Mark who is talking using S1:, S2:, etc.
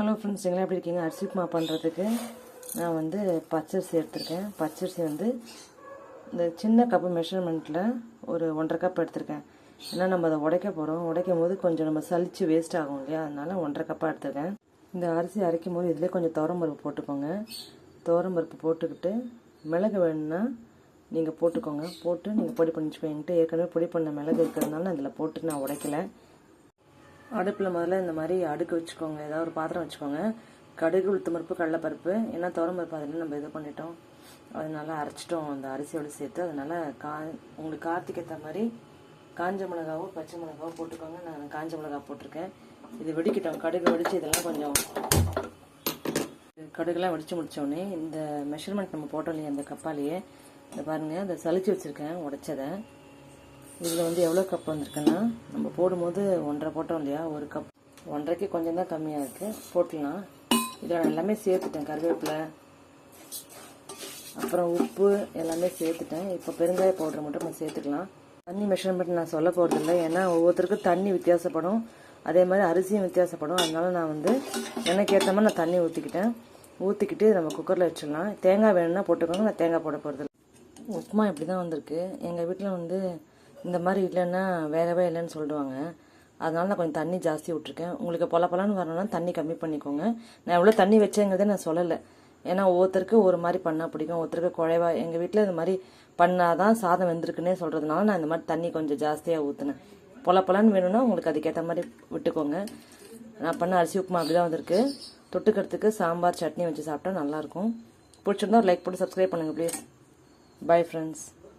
S1: Hello friends எங்களை எப்படி இருக்கீங்க? அரிசி உப்புமா பண்ணுறதுக்கு நான் வந்து பச்சரிசி எடுத்திருக்கேன். பச்சரிசி வந்து இந்த சின்ன கப்பு மெஷர்மெண்ட்டில் ஒரு ஒன்றரை கப் எடுத்திருக்கேன். ஏன்னா நம்ம அதை உடைக்க போகிறோம் உடைக்கும் போது கொஞ்சம் நம்ம சளிச்சு வேஸ்ட் ஆகும் இல்லையா? அதனால ஒன்றரை கப்பாக எடுத்திருக்கேன். இந்த அரிசி அரைக்கும் போது இதிலே கொஞ்சம் துவரம்பருப்பு போட்டுக்கோங்க. துவரம்பருப்பு போட்டுக்கிட்டு மிளகு வேணும்னா நீங்கள் போட்டுக்கோங்க. போட்டு நீங்கள் பொடி பண்ணி வச்சுக்கோங்க. என்கிட்ட ஏற்கனவே பொடி பண்ண மிளகு இருக்கிறதுனால அதில் இதில் போட்டு நான் உடைக்கலை. அடுப்பில் முதல்ல இந்த மாதிரி அடுக்கு வச்சுக்கோங்க. ஏதாவது ஒரு பாத்திரம் வச்சுக்கோங்க. கடுகு உளுத்தம்பருப்பு கடலைப்பருப்பு. ஏன்னா துவரம்பருப்பு அதில் நம்ம இது பண்ணிட்டோம். அதனால அரைச்சிட்டோம். அந்த அரிசியோடு சேர்த்து அதனால கா உங்களுக்கு கார்த்திக்கேற்ற மாதிரி காஞ்ச மிளகாவோ பச்சை மிளகாவோ போட்டுக்கோங்க. நான் காஞ்ச மிளகா போட்டிருக்கேன். இது வெடிக்கிட்டோம். கடுகு வெடிச்சு இதெல்லாம் கொஞ்சம் கடுகுலாம் வெடிச்சு முடித்தோடனே இந்த மெஷர்மெண்ட் நம்ம போட்டோம் இல்லையா அந்த கப்பாலேயே. இந்த பாருங்கள் அதை சளிச்சு வச்சுருக்கேன் உடைச்சதை. இதில் வந்து எவ்வளோ கப் வந்திருக்குன்னா நம்ம போடும்போது ஒன்றரை போட்டோம் இல்லையா ஒரு கப் ஒன்றரைக்கு கொஞ்சம் தான் கம்மியாக இருக்குது போட்டுடலாம் இதில் நான் எல்லாமே சேர்த்துட்டேன். கருவேப்பிலை அப்புறம் உப்பு எல்லாமே சேர்த்துட்டேன். இப்போ பெருங்காய பவுடர் மட்டும் நம்ம சேர்த்துக்கலாம். தண்ணி மெஷர்மெண்ட் நான் சொல்ல போகிறதில்ல ஏன்னா ஒவ்வொருத்தருக்கும் தண்ணி வித்தியாசப்படும். அதே மாதிரி அரிசியும் வித்தியாசப்படும். அதனால நான் வந்து எனக்கு ஏற்ற மாதிரி நான் தண்ணி ஊற்றிக்கிட்டேன் ஊற்றிக்கிட்டு நம்ம குக்கரில் வச்சிடலாம். தேங்காய் வேணும்னா போட்டுக்கோங்க. நான் தேங்காய் போட போகிறதில்ல உப்புமா இப்படி தான் வந்திருக்கு. எங்கள் வீட்டில் வந்து இந்த மாதிரி இல்லைன்னா வேகவே இல்லைன்னு சொல்லிடுவாங்க அதனால நான் கொஞ்சம் தண்ணி ஜாஸ்தி விட்ருக்கேன் உங்களுக்கு பொல பொலன்னு வரணும்னா தண்ணி கம்மி பண்ணிக்கோங்க. நான் எவ்வளோ தண்ணி வச்சேங்கிறத நான் சொல்லலை. ஏன்னா ஒவ்வொருத்தருக்கு ஒரு மாதிரி பண்ணால் பிடிக்கும். ஒருத்தருக்கு குழைவா எங்கள் வீட்டில் இந்த மாதிரி பண்ணாதான் சாதம் வெந்திருக்குன்னே சொல்கிறதுனால நான் இந்த மாதிரி தண்ணி கொஞ்சம் ஜாஸ்தியாக ஊற்றுனேன் பொல பொலன்னு வேணும்னா உங்களுக்கு அதுக்கேற்ற மாதிரி விட்டுக்கோங்க. நான் பண்ண அரிசி உப்புமா அப்படி தான் வந்திருக்கு. தொட்டுக்கிறதுக்கு சாம்பார் சட்னி வச்சு சாப்பிட்டா நல்லாயிருக்கும் பிடிச்சிருந்தா ஒரு லைக் போட்டு சப்ஸ்கிரைப் பண்ணுங்கள் ப்ளீஸ் பை ஃப்ரெண்ட்ஸ்